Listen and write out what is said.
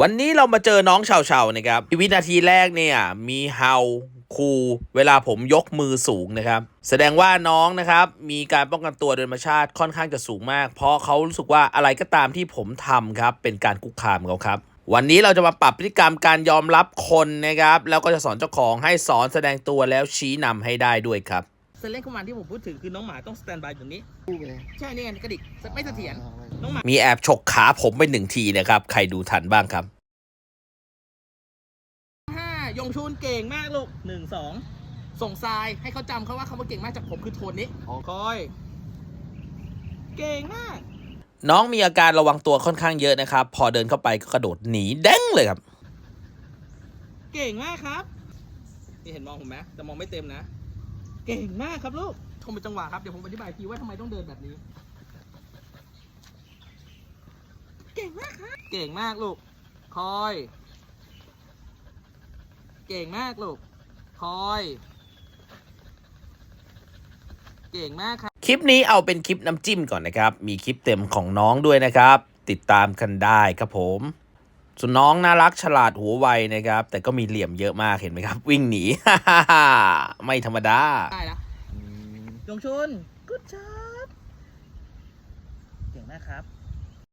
วันนี้เรามาเจอน้องเฉาเฉาๆนะครับวินาทีแรกเนี่ยมีเฮาคูเวลาผมยกมือสูงนะครับ แสดงว่าน้องนะครับ มีการป้องกันตัวโดยธรรมชาติค่อนข้างจะสูงมาก เพราะเขารู้สึกว่าอะไรก็ตามที่ผมทำครับ เป็นการคุกคามเขาครับ วันนี้เราจะมาปรับพฤติกรรมการยอมรับคนนะครับ แล้วก็จะสอนเจ้าของให้สอนแสดงตัวแล้วชี้นำให้ได้ด้วยครับเซเลนคอมมานด์ที่ผมพูดถึงคือน้องหมาต้องสแตนบายแบบนี้คู่ไปเลยใช่นี่ไงกระดิกไม่เสถียรน้องห มามีแอบฉกขาผมไปหนึ่งทีนะครับ ใครดูทันบ้างครับห้ายงชูนเก่งมากลูกหนึ่งสองส่งทรายให้เขาจำเขาว่าเขาว่าเก่งมากจากผมคือโทนนี้คอย เก่งมาก น้องมีอาการระวังตัวค่อนข้างเยอะนะครับ พอเดินเข้าไปก็กระโดดหนีเด้งเลยครับ เก่งมากครับนี่เห็นมองผมไหมแต่มองไม่เต็มนะ เก่งมากครับลูกชมเป็นจังหวะครับ เดี๋ยวผมอธิบายอีกทีว่าทำไมต้องเดินแบบนี้ เก่ งมากครับเก่งมากลูก คอย เก่งมากลูก คอย เก่งมากครับ คลิปนี้เอาเป็นคลิปน้ำจิ้มก่อนนะครับ มีคลิปเต็มของน้องด้วยนะครับ ติดตามกันได้ครับผม ส่วนน้องน่ารักฉลาดหัวไวนะครับ แต่ก็มีเหลี่ยมเยอะมากเห็นไหมครับ วิ่งหนี ไม่ธรรมดา ได้แล้วยงชุน good job เก่งมากครับ